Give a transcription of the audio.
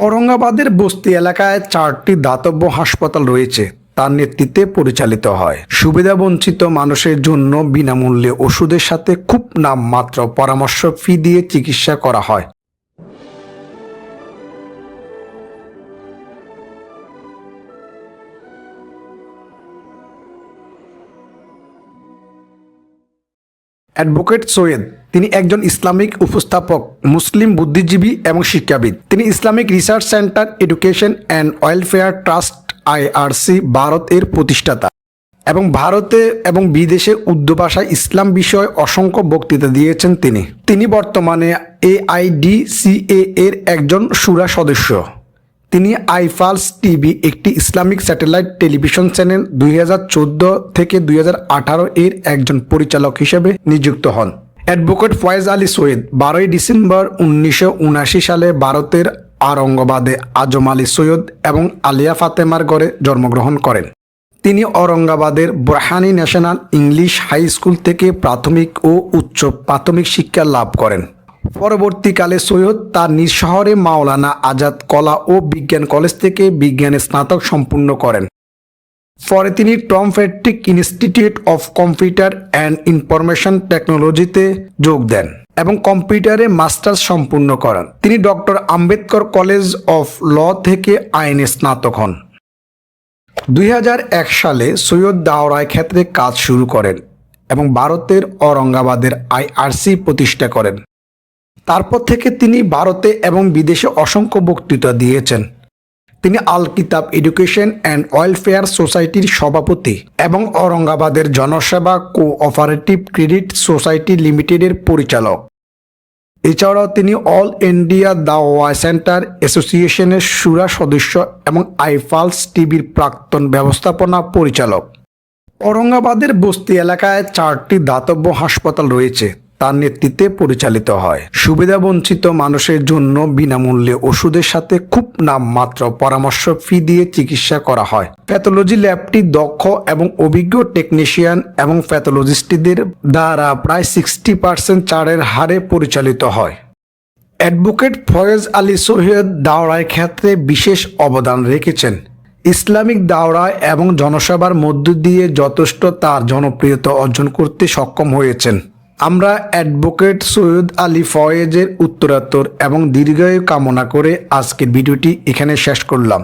ঔরঙ্গাবাদের বস্তি এলাকায় চারটি দাতব্য হাসপাতাল রয়েছে। তার নেতৃত্বে পরিচালিত হয়। সুবিধাবঞ্চিত মানুষের জন্য বিনামূল্যে ওষুধের সাথে খুব নামমাত্র পরামর্শ ফি দিয়ে চিকিৎসা করা হয়। অ্যাডভোকেট সৈয়দ। তিনি একজন ইসলামিক উপস্থাপক, মুসলিম বুদ্ধিজীবী এবং শিক্ষাবিদ। তিনি Islamic research centre, education and welfare trust, IRC, Bharat এর প্রতিষ্ঠাতা। এবং ভারতে এবং বিদেশে উর্দু ভাষায় ইসলাম বিষয়ে অসংখ্য বক্তৃতা দিয়েছেন তিনি। তিনি বর্তমানে এআইডিসিএ এর একজন সুরা সদস্য। তিনি আইফালস টিভি, একটি ইসলামিক স্যাটেলাইট টেলিভিশন চ্যানেল দুই হাজার চোদ্দ থেকে দুই হাজার আঠারো এর একজন পরিচালক হিসেবে নিযুক্ত হন। অ্যাডভোকেট ফয়েজ আলী সৈয়দ, বারোই ডিসেম্বর উনিশশো সালে ভারতের আরঙ্গাবাদে আজম আলী সৈয়দ এবং আলিয়া ফাতেমার গড়ে জন্মগ্রহণ করেন। তিনি ঔরঙ্গাবাদের Borhani national English high school থেকে প্রাথমিক ও উচ্চ প্রাথমিক শিক্ষা লাভ করেন। পরবর্তীকালে সৈয়দ তার নিজ শহরে মাওলানা আজাদ কলা ও বিজ্ঞান কলেজ থেকে বিজ্ঞানে স্নাতক সম্পূর্ণ করেন। পরে তিনি Tom Patrick institute of computer and information টেকনোলজিতে যোগ দেন এবং কম্পিউটারে মাস্টার্স সম্পূর্ণ করেন। তিনি doctor Ambedkar college of law থেকে আইনে স্নাতক হন। দুই হাজার এক সালে সৈয়দ দাওরায় ক্ষেত্রে কাজ শুরু করেন এবং ভারতের ঔরঙ্গাবাদের আইআরসি প্রতিষ্ঠা করেন। তারপর থেকে তিনি ভারতে এবং বিদেশে অসংখ্য বক্তৃতা দিয়েছেন। তিনি আল কিতাব এডুকেশন অ্যান্ড ওয়েলফেয়ার সোসাইটির সভাপতি এবং ঔরঙ্গাবাদের জনসেবা কোঅপারেটিভ ক্রেডিট সোসাইটি লিমিটেডের পরিচালক। এছাড়াও তিনি অল ইন্ডিয়া দাওয়া সেন্টার অ্যাসোসিয়েশনের সুরা সদস্য এবং আইফালস টিভির প্রাক্তন ব্যবস্থাপনা পরিচালক। ঔরঙ্গাবাদের বস্তি এলাকায় চারটি দাতব্য হাসপাতাল রয়েছে। তার নেতৃত্বে পরিচালিত হয়। সুবিধাবঞ্চিত মানুষের জন্য বিনামূল্যে ওষুধের সাথে খুব নামমাত্র পরামর্শ ফি দিয়ে চিকিৎসা করা হয়। প্যাথোলজি ল্যাবটি দক্ষ এবং অভিজ্ঞ টেকনিশিয়ান এবং প্যাথোলজিস্টদের দ্বারা প্রায় সিক্সটি পার্সেন্ট চারের হারে পরিচালিত হয়। অ্যাডভোকেট ফয়েজ আলী সৈয়দ দাওরায় ক্ষেত্রে বিশেষ অবদান রেখেছেন। ইসলামিক দাওরা এবং জনসভার মধ্য দিয়ে যথেষ্ট তার জনপ্রিয়তা অর্জন করতে সক্ষম হয়েছেন। আমরা অ্যাডভোকেট সৈয়দ আলী ফয়েজের উত্তরাত্তর এবং দীর্ঘায়ু কামনা করে আজকের ভিডিওটি এখানে শেষ করলাম।